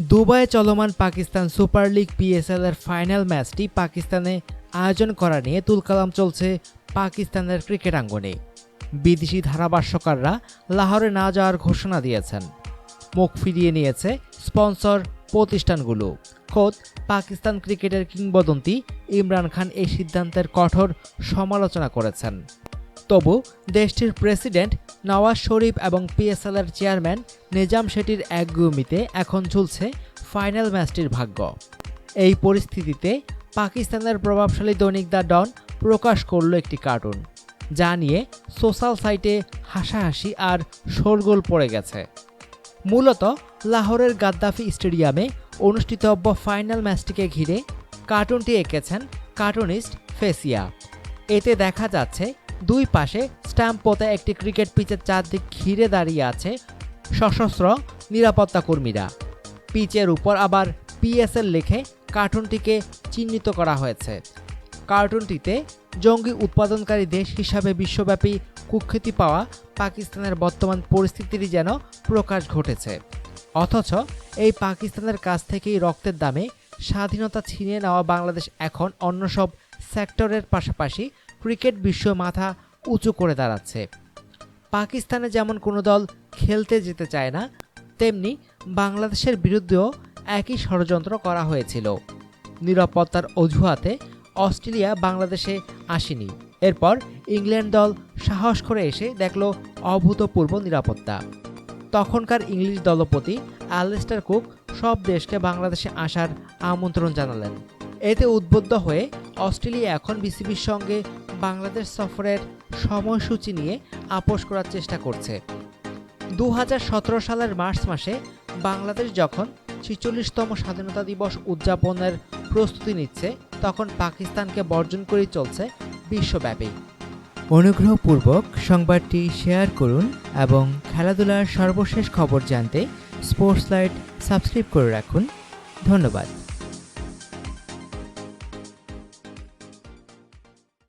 দুবাইয়ে চলমান Pakistan super league PSL এর ফাইনাল ম্যাচটি পাকিস্তানে আয়োজন করা নিয়ে তুলকালাম চলছে পাকিস্তানের ক্রিকেট আঙ্গনে। বিদেশি ধারাভাষ্যকাররা লাহোরে না যাওয়ার ঘোষণা দিয়েছেন। মুখ ফিরিয়ে নিয়েছে স্পন্সর প্রতিষ্ঠানগুলো। খোদ পাকিস্তান ক্রিকেটের কিংবদন্তি ইমরান খান এই সিদ্ধান্তের কঠোর সমালোচনা করেছেন। তবু দেশটির প্রেসিডেন্ট নওয়াজ শরীফ এবং পিএসএল এর চেয়ারম্যান নিজাম শেঠির একগুমিতে এখন ঝুলছে ফাইনাল ম্যাচটির ভাগ্য। এই পরিস্থিতিতে পাকিস্তানের প্রভাবশালী দৈনিক দ্য ডন প্রকাশ করল একটি কার্টুন, যা নিয়ে সোশ্যাল সাইটে হাসাহাসি আর শোরগোল পড়ে গেছে। মূলত লাহোরের গাদ্দাফি স্টেডিয়ামে অনুষ্ঠিতব্য ফাইনাল ম্যাচটিকে ঘিরে কার্টুনটি এঁকেছেন কার্টুনিস্ট ফেসিয়া। এতে দেখা যাচ্ছে দুই পাশে স্ট্যাম্প পোতে একটি ক্রিকেট পিচের চারদিক ঘিরে দাঁড়িয়ে আছে সশস্ত্র নিরাপত্তা কর্মীরা। পিচের উপর আবার পিএসএল লিখে কার্টুনটিকে চিহ্নিত করা হয়েছে। কার্টুনটিতে জঙ্গি উৎপাদনকারী দেশ হিসাবে বিশ্বব্যাপী কুখ্যাতি পাওয়া পাকিস্তানের বর্তমান পরিস্থিতিরই যেন প্রকাশ ঘটেছে। অথচ এই পাকিস্তানের কাছ থেকেই রক্তের দামে স্বাধীনতা ছিনিয়ে নেওয়া বাংলাদেশ এখন অন্য সব সেক্টরের পাশাপাশি ক্রিকেট বিশ্ব মাথা উঁচু করে দাঁড়াচ্ছে। পাকিস্তানে যেমন কোনো দল খেলতে যেতে চায় না, তেমনি বাংলাদেশের বিরুদ্ধেও একই ষড়যন্ত্র করা হয়েছিল। নিরাপত্তার অজুহাতে অস্ট্রেলিয়া বাংলাদেশে আসেনি। এরপর ইংল্যান্ড দল সাহস করে এসে দেখল অভূতপূর্ব নিরাপত্তা। তখনকার ইংলিশ দলপতি অ্যালেস্টার কুক সব দেশকে বাংলাদেশে আসার আমন্ত্রণ জানালেন। এতে উদ্বুদ্ধ হয়ে অস্ট্রেলিয়া এখন বিসিবির সঙ্গে বাংলাদেশ সফরের সময়সূচি নিয়ে আপোষ করার চেষ্টা করছে। দু হাজার সতেরো সালের মার্চ মাসে বাংলাদেশ যখন ছিচল্লিশতম স্বাধীনতা দিবস উদযাপনের প্রস্তুতি নিচ্ছে, তখন পাকিস্তানকে বর্জন করেই চলছে বিশ্বব্যাপী। অনুগ্রহপূর্বক সংবাদটি শেয়ার করুন এবং খেলাধুলার সর্বশেষ খবর জানতে স্পোর্টস লাইট সাবস্ক্রাইব করে রাখুন। ধন্যবাদ।